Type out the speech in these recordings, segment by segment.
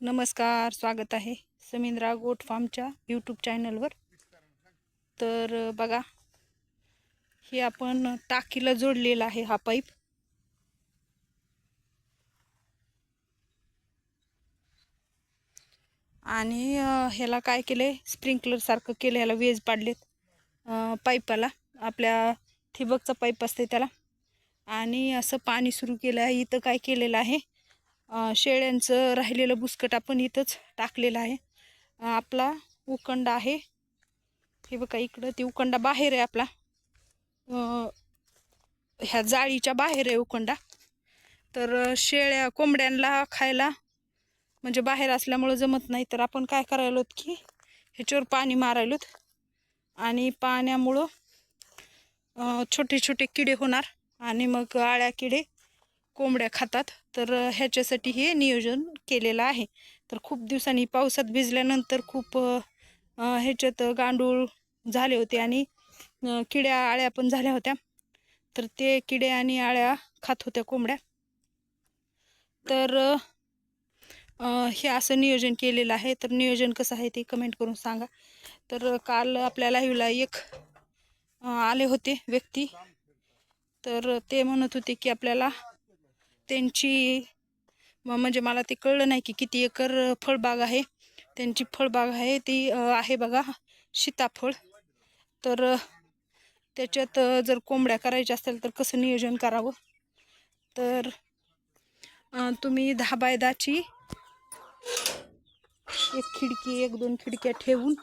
नमस्कार स्वागत आहे समिंद्रा गोट फार्मच्या यूट्यूब चॅनलवर. तर बघा हे आपण टाकीला जोडलेला आहे हा पाईप. आणि ह्याला काय केलंय? स्प्रिंकलर सारखं केलं ह्याला वेज पाडलेत पाईपाला. आपल्या ठिबकचा पाईप असते त्याला. आणि असं पाणी सुरू केलं आहे इथं काय केलेलं आहे? शेळ्यांचं राहिलेलं बुसकट आपण इथंच टाकलेलं आहे. आपला उकंडा आहे. हे बघा इकडं ते उकंडा बाहेर आहे आपला. ह्या जाळीच्या बाहेर आहे उकंडा. तर शेळ्या कोंबड्यांना खायला म्हणजे बाहेर असल्यामुळं जमत नाही. तर आपण काय करायलोत की ह्याच्यावर पाणी मारायलोत. आणि पाण्यामुळं छोटे छोटे किडे होणार. आणि मग आळ्या किडे कोंबड्या खातात. तर ह्याच्यासाठी हे नियोजन केलेलं आहे. तर खूप दिवसांनी पावसात भिजल्यानंतर खूप ह्याच्यात गांडूळ झाले होते आणि किड्या आळ्या पण झाल्या होत्या. तर ते किडे आणि आळ्या खात होत्या कोंबड्या. तर हे असं नियोजन केलेलं आहे. तर नियोजन कसं आहे ते कमेंट करून सांगा. तर काल आपल्या लाईव्हला एक आले होते व्यक्ती. तर ते म्हणत होते की आपल्याला त्यांची म्हणजे मला ते कळलं नाही की किती एकर फळबाग आहे. त्यांची फळबाग आहे ती आहे बघा सीताफळ. तर त्याच्यात जर कोंबड्या करायच्या असतील तर कसं नियोजन करावं? तर तुम्ही दहा बाय दहाची एक खिडकी एक दोन खिडक्या ठेवून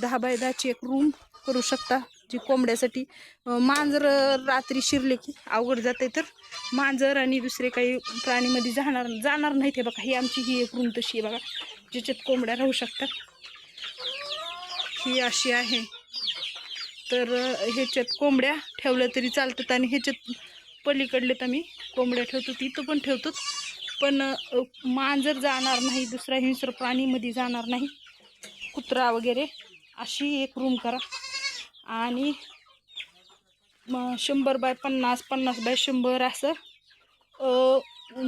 दहा बाय दहाची एक रूम करू शकता. जी कोंबड्यासाठी मांजर रात्री शिरले की अवघड जाते तर मांजर आणि दुसरे काही प्राणीमध्ये जाणार जाणार नाही ते बघा. ही आमची ही एक रूम तशी आहे बघा ज्याच्यात कोंबड्या राहू शकतात. ही अशी आहे. तर ह्याच्यात कोंबड्या ठेवल्या तरी चालतात आणि ह्याच्यात पलीकडले तर मी कोंबड्या ठेवतो तिथं पण ठेवतोच. पण मांजर जाणार नाही दुसरा हिंसर प्राणीमध्ये जाणार नाही. कुत्रा वगैरे अशी एक रूम करा. आणि मग शंभर बाय पन्नास पन्नास बाय शंभर असं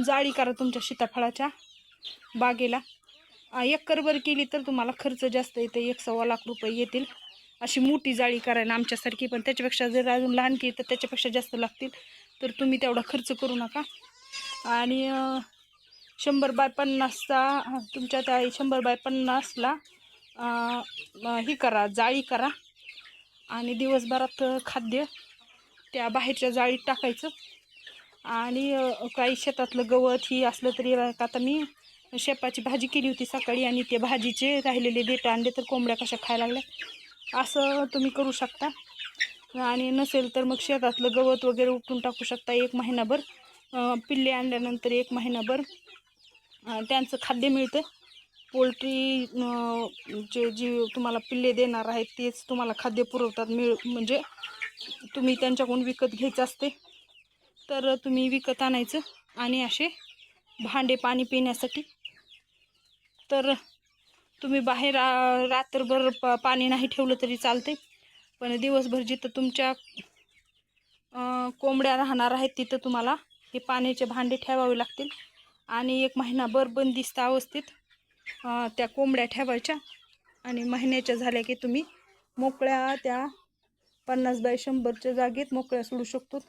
जाळी करा तुमच्या सीताफळाच्या बागेला. एकरभर केली तर तुम्हाला खर्च जास्त येते एक सव्वा लाख रुपये येतील. अशी मोठी जाळी करायला आमच्यासारखी पण त्याच्यापेक्षा जर अजून लहान केली तर त्याच्यापेक्षा जास्त लागतील. तर तुम्ही तेवढा खर्च करू नका. आणि शंभर बाय पन्नासचा तुमच्या त्या शंभर बाय पन्नासला हे ही करा जाळी करा. आणि दिवसभरात खाद्य त्या बाहेरच्या जाळीत टाकायचं. आणि काही शेतातलं गवत ही असलं तरी आता मी शेपाची भाजी केली होती सकाळी आणि ते भाजीचे राहिलेले देठ आणले तर कोंबड्या कशा खायला लागल्या. असं तुम्ही करू शकता. आणि नसेल तर मग शेतातलं गवत वगैरे उपटून टाकू शकता एक महिनाभर. पिल्ले आणल्यानंतर एक महिनाभर त्यांचं खाद्य मिळतं. पोल्ट्री जे जी तुम्हाला पिल्ले देणार आहेत तेच तुम्हाला खाद्य पुरवतात. मिळ म्हणजे तुम्ही त्यांच्याकडून विकत घ्यायचं असते तर तुम्ही विकत आणायचं आणि असे भांडे पाणी पिण्यासाठी. तर तुम्ही बाहेर रात्रभर प पाणी नाही ठेवलं तरी चालते पण दिवसभर जिथं तुमच्या कोंबड्या राहणार आहेत तिथं तुम्हाला हे पाण्याचे भांडे ठेवावे लागतील. आणि एक महिनाभर बंदिस्त अवस्थेत त्या कोंबड्या ठेवायच्या. आणि महिन्याच्या झाल्या की तुम्ही मोकळ्या त्या पन्नास बाय शंभरच्या जागेत मोकळ्या सोडू शकतो.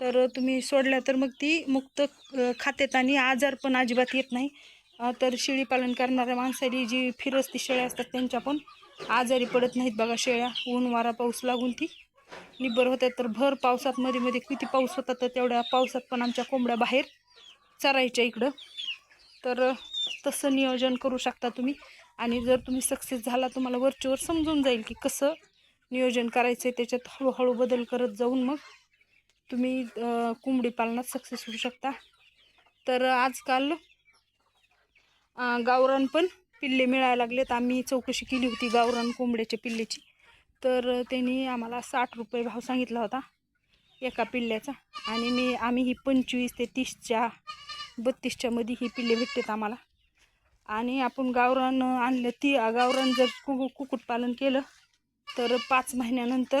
तर तुम्ही सोडल्या तर मग ती मुक्त अ, खात्यात आणि आजार पण अजिबात येत नाही. तर शेळी पालन करणाऱ्या माणसाली जी फिरस्ती शेळ्या असतात त्यांच्या पण आजारी पडत नाहीत बघा शेळ्या. ऊन वारा पाऊस लागून ती निब्बर होत्या तर भर पावसात मध्ये मध्ये किती पाऊस होता तर तेवढ्या पावसात पण आमच्या कोंबड्या बाहेर चरायच्या इकडं. तर तसं नियोजन करू शकता तुम्ही. आणि जर तुम्ही सक्सेस झाला तुम्हाला वरचीवर समजून जाईल की कसं नियोजन करायचं आहे त्याच्यात हळूहळू बदल करत जाऊन मग तुम्ही कोंबडी पालनात सक्सेस होऊ शकता. तर आजकाल गावरान पण पिल्ले मिळायला लागलेत. आम्ही चौकशी केली होती गावरान कोंबड्याच्या पिल्लेची तर त्यांनी आम्हाला साठ रुपये भाव सांगितला होता एका पिल्ल्याचा. आणि मी आम्ही ही पंचवीस ते तीसच्या बत्तीसच्या मध्ये ही पिल्ले भेटतात आम्हाला. आणि आपण गावरान आणलं ती गावरान जर कु कुक्कुटपालन केलं तर पाच महिन्यानंतर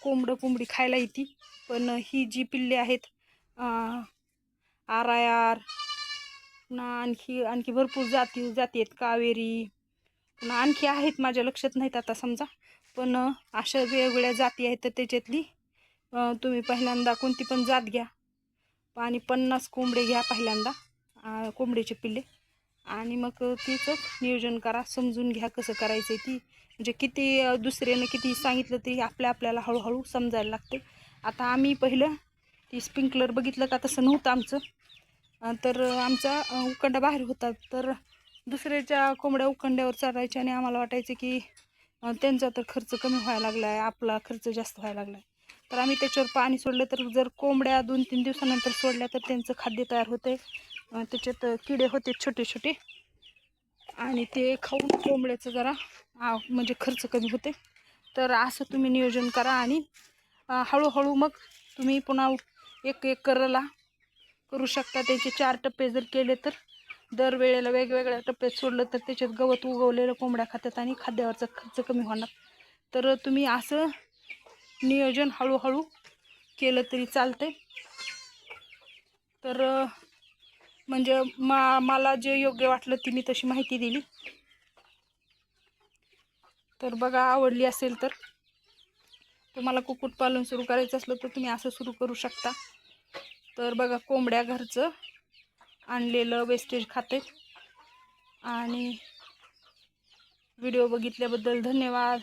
कोंबडं कोंबडी खायला येते. पण ही जी पिल्ले आहेत आर आय आर पुन्हा आणखी आणखी भरपूर जाती जाती आहेत. कावेरी पुन्हा आणखी आहेत माझ्या लक्षात नाहीत आता समजा. पण अशा वेगवेगळ्या जाती आहेत तर त्याच्यातली तुम्ही पहिल्यांदा कोणती पण जात घ्या. आणि पन्नास कोंबडे घ्या पहिल्यांदा कोंबडीचे पिल्ले. आणि मग तिचं नियोजन करा समजून घ्या कसं करायचं ती. म्हणजे किती दुसऱ्यानं किती सांगितलं तरी आपल्या आपल्याला हळूहळू समजायला लागते. आता आम्ही पहिलं ती स्प्रिंकलर बघितलं का तसं नव्हतं आमचं. तर आमचा उकंडा बाहेर होता. तर दुसऱ्याच्या कोंबड्या उकंड्यावर चढायच्या आणि आम्हाला वाटायचं की त्यांचा तर खर्च कमी व्हायला लागला आहे आपला खर्च जास्त व्हायला लागला आहे तर आम्ही त्याच्यावर पाणी सोडलं तर जर कोंबड्या दोन तीन दिवसानंतर सोडल्या तर त्यांचं खाद्य तयार होते त्याच्यात किडे होते छोटे छोटे. आणि ते खाऊन कोंबड्याचं जरा म्हणजे खर्च कमी होते. तर असं तुम्ही नियोजन करा आणि हळूहळू मग तुम्ही पुन्हा एक एक करला करू शकता. त्याचे चार टप्पे जर केले तर दर वेळेला वेगवेगळ्या टप्प्यात सोडलं तर त्याच्यात गवत उगवलेलं कोंबड्या खात्यात आणि खाद्यावरचा खर्च कमी होणार. तर तुम्ही असं नियोजन हळूहळू केलं तरी चालते तर म्हणजे मा मला जे योग्य वाटलं ती मी तशी माहिती दिली. तर बघा आवडली असेल तर. तुम्हाला कुक्कुटपालन सुरू करायचं असलं तर तुम्ही असं सुरू करू शकता. तर बघा कोंबड्या घरचं आणलेलं वेस्टेज खाते. आणि व्हिडिओ बघितल्याबद्दल धन्यवाद.